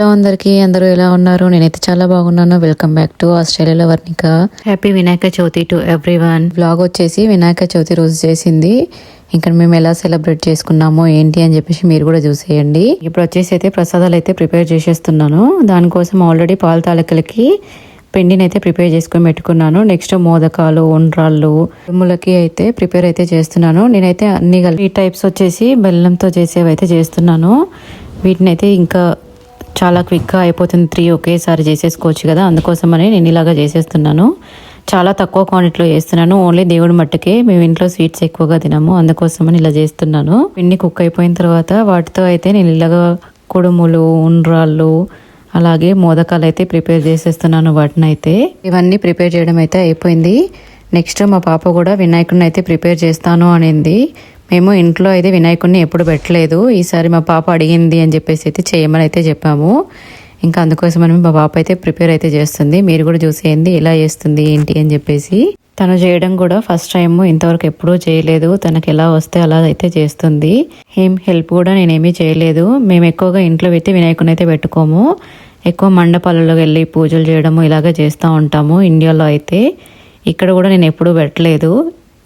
Hello అందరికీ అందరూ ఎలా ఉన్నారు? నేనైతే చాలా బాగున్నాను. వెల్కమ్ బ్యాక్ టు ఆస్ట్రేలియాలో Varnika. Happy Vinayaka Chavithi to everyone blog వచ్చేసి వినాయక చవితి రోజు చేసింది. ఇంకా మేము ఎలా సెలబ్రేట్ చేసుకున్నామో ఏంటి అని చెప్పేసి మీరు కూడా చూసేయండి. ఇప్పుడు వచ్చేసి అయితే ప్రసాదాలు అయితే ప్రిపేర్ చేసేస్తున్నాను. దానికోసం ఆల్రెడీ పాల తాలకలకి పిండిని అయితే ప్రిపేర్ చేసుకొని పెట్టుకున్నాను. నెక్స్ట్ మోదకాలు ఉండ్రాళ్ళు తుమ్ములకి అయితే ప్రిపేర్ అయితే చేస్తున్నాను. నేనైతే అన్ని కలిపి ఈ టైప్స్ వచ్చేసి బెల్లంతో చేసేవి అయితే చేస్తున్నాను. వీటిని అయితే ఇంకా చాలా క్విక్గా అయిపోతుంది. త్రీ ఒకేసారి చేసేసుకోవచ్చు కదా. అందుకోసమని నేను ఇలాగా చేసేస్తున్నాను. చాలా తక్కువ క్వాంటిటీలో చేస్తున్నాను. ఓన్లీ దేవుడి మట్టుకే మేము ఇంట్లో స్వీట్స్ ఎక్కువగా తినము. అందుకోసమని ఇలా చేస్తున్నాను. పిండి కుక్ అయిపోయిన తర్వాత వాటితో అయితే నేను ఇలాగా కుడుములు ఉండ్రాళ్ళు అలాగే మోదకాలు అయితే ప్రిపేర్ చేసేస్తున్నాను వాటిని అయితే ఇవన్నీ ప్రిపేర్ చేయడం అయితే అయిపోయింది. నెక్స్ట్ మా పాప కూడా వినాయకుడిని అయితే ప్రిపేర్ చేస్తాను అనింది. మేము ఇంట్లో అయితే వినాయకుడిని ఎప్పుడు పెట్టలేదు. ఈసారి మా పాప అడిగింది అని చెప్పేసి అయితే చేయమని అయితే చెప్పాము. ఇంకా అందుకోసమని మా పాప అయితే ప్రిపేర్ అయితే చేస్తుంది. మీరు కూడా చూసేయండి ఇలా చేస్తుంది ఏంటి అని చెప్పేసి. తను చేయడం కూడా ఫస్ట్ టైం ఇంతవరకు ఎప్పుడూ చేయలేదు. తనకి ఎలా వస్తే అలా అయితే చేస్తుంది. ఏం హెల్ప్ కూడా నేనేమీ చేయలేదు. మేము ఎక్కువగా ఇంట్లో పెట్టి వినాయకుని అయితే పెట్టుకోము. ఎక్కువ మండపాలలో వెళ్ళి పూజలు చేయడము ఇలాగే చేస్తూ ఉంటాము ఇండియాలో అయితే. ఇక్కడ కూడా నేను ఎప్పుడూ పెట్టలేదు.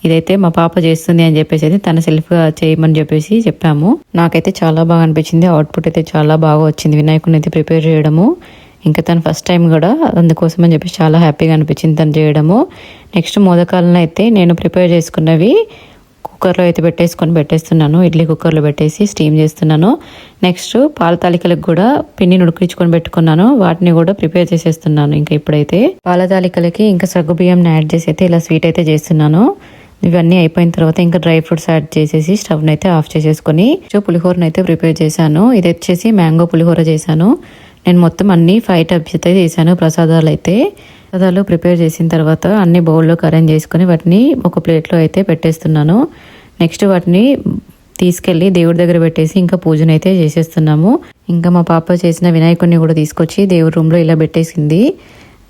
ఇదైతే మా పాప చేస్తుంది అని చెప్పేసి అయితే తన సెల్ఫ్గా చేయమని చెప్పేసి చెప్పాము. నాకైతే చాలా బాగా అనిపించింది. అవుట్పుట్ అయితే చాలా బాగా వచ్చింది. వినాయకుని అయితే ప్రిపేర్ చేయడము. ఇంకా తను ఫస్ట్ టైం కూడా అందుకోసం అని చెప్పేసి చాలా హ్యాపీగా అనిపించింది తను చేయడము. నెక్స్ట్ మోదకాలను అయితే నేను ప్రిపేర్ చేసుకున్నవి కుక్కర్లో అయితే పెట్టేసుకొని పెట్టేస్తున్నాను. ఇడ్లీ కుక్కర్లో పెట్టేసి స్టీమ్ చేస్తున్నాను. నెక్స్ట్ పాల తాలికలకు కూడా పిండిని ఉడికించుకొని పెట్టుకున్నాను. వాటిని కూడా ప్రిపేర్ చేసేస్తున్నాను ఇంకా ఇప్పుడైతే. పాల తాలికలకి ఇంకా సగ్గు బియ్యం యాడ్ చేసి అయితే ఇలా స్వీట్ అయితే చేస్తున్నాను. ఇవన్నీ అయిపోయిన తర్వాత ఇంకా డ్రై ఫ్రూట్స్ యాడ్ చేసేసి స్టవ్ని అయితే ఆఫ్ చేసేసుకొని పులిహోరను అయితే ప్రిపేర్ చేశాను. ఇది వచ్చేసి మ్యాంగో పులిహోర చేశాను. నేను మొత్తం అన్ని ఫైవ్ టబ్స్ అయితే చేశాను ప్రసాదాలు అయితే. ప్రసాదాలు ప్రిపేర్ చేసిన తర్వాత అన్ని బౌల్లోకి అరేంజ్ చేసుకొని వాటిని ఒక ప్లేట్లో అయితే పెట్టేస్తున్నాను. నెక్స్ట్ వాటిని తీసుకెళ్ళి దేవుడి దగ్గర పెట్టేసి ఇంకా పూజనైతే అయితే చేసేస్తున్నాము. ఇంకా మా పాప చేసిన వినాయకుడిని కూడా తీసుకొచ్చి దేవుడి రూమ్లో ఇలా పెట్టేసింది.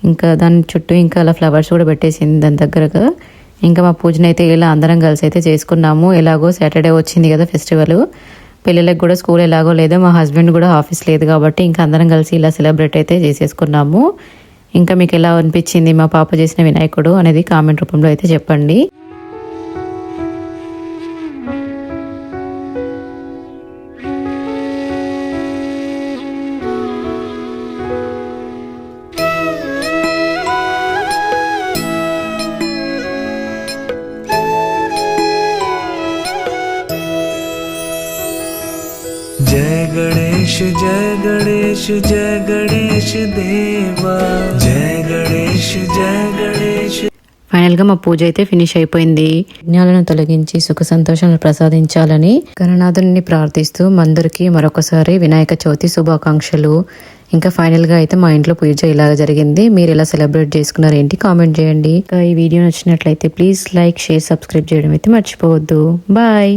ఇంకా దాని చుట్టూ ఇంకా అలా ఫ్లవర్స్ కూడా పెట్టేసింది దాని దగ్గరగా. ఇంకా మా పూజను అయితే ఇలా అందరం కలిసి అయితే చేసుకున్నాము. ఎలాగో సాటర్డే వచ్చింది కదా ఫెస్టివల్. పిల్లలకు కూడా స్కూల్ ఎలాగో లేదో. మా హస్బెండ్ కూడా ఆఫీస్ లేదు కాబట్టి ఇంకా అందరం కలిసి ఇలా సెలబ్రేట్ అయితే చేసేసుకున్నాము. ఇంకా మీకు ఎలా అనిపించింది మా పాప చేసిన వినాయకుడు అనేది కామెంట్ రూపంలో అయితే చెప్పండి. जय गणेश जय गणेश जय गणेश देवा जय गणेश जय गणेश ఫైనల్ గా మా పూజ అయితే ఫినిష్ అయిపోయింది విఘ్నాలను తొలగించి సుఖ సంతోషాలను ప్రసాదించాలని గణనాథుని ప్రార్థిస్తూ మందరికి మరొకసారి వినాయక చవితి శుభాకాంక్షలు ఇంకా ఫైనల్ గా అయితే మా ఇంట్లో పూజ ఇలాగ జరిగింది మీరు ఎలా సెలబ్రేట్ చేసుకున్నారు ఏంటి కామెంట్ చేయండి ఇంకా ఈ వీడియో నచ్చినట్లయితే ప్లీజ్ లైక్ షేర్ సబ్స్క్రైబ్ చేయడం అయితే మర్చిపోవద్దు బాయ్